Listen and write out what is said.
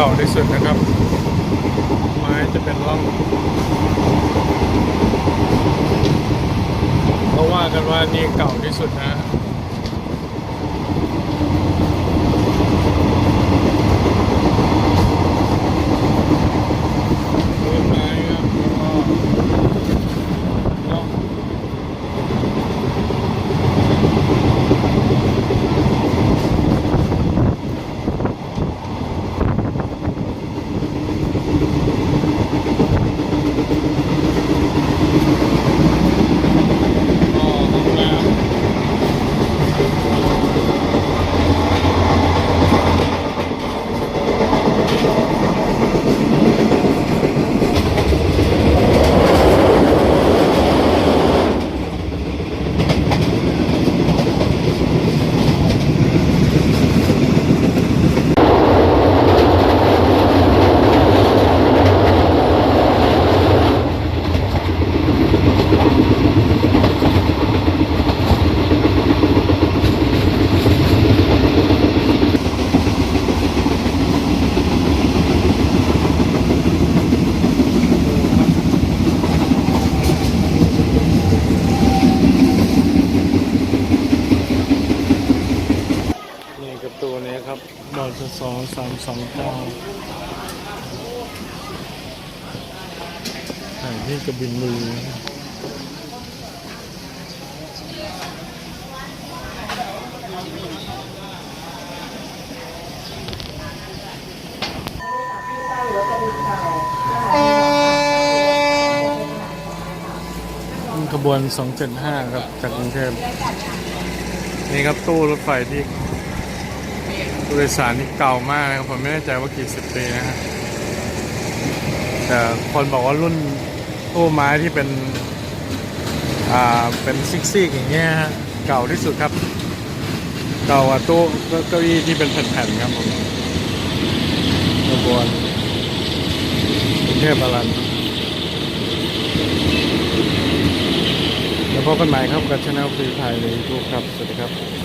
เก่าที่สุดนะครับ ไม้จะเป็นร่องเขาว่ากันว่านี่เก่าที่สุดนะ พื้นไม้ครับแล้วก็ร่อง อ๋อห้องน้ำนี่กับ ตัวนี้ครับอลสองสามสองเก้าถ่ายที่กระบินมือขบวน 275 ครับ จากกรุงเทพนี่ครับตู้รถไฟที่ ผู้โดยสารนี่เก่ามากนะครับผมไม่แน่ใจว่ากี่สิบปีนะฮะแต่คนบอกว่ารุ่นตู้ไม้ที่เป็นอ่าเป็นซิกๆอย่างเงี้ยฮะเก่าที่สุดครับ เก่ากว่าตู้เก้าอี้ที่เป็นแผ่นๆครับผมขบวนกรุงเทพอรันแล้วพบกันใหม่ครับกับช anel ฟรีไทยในยูทูบครับ สวัสดีครับ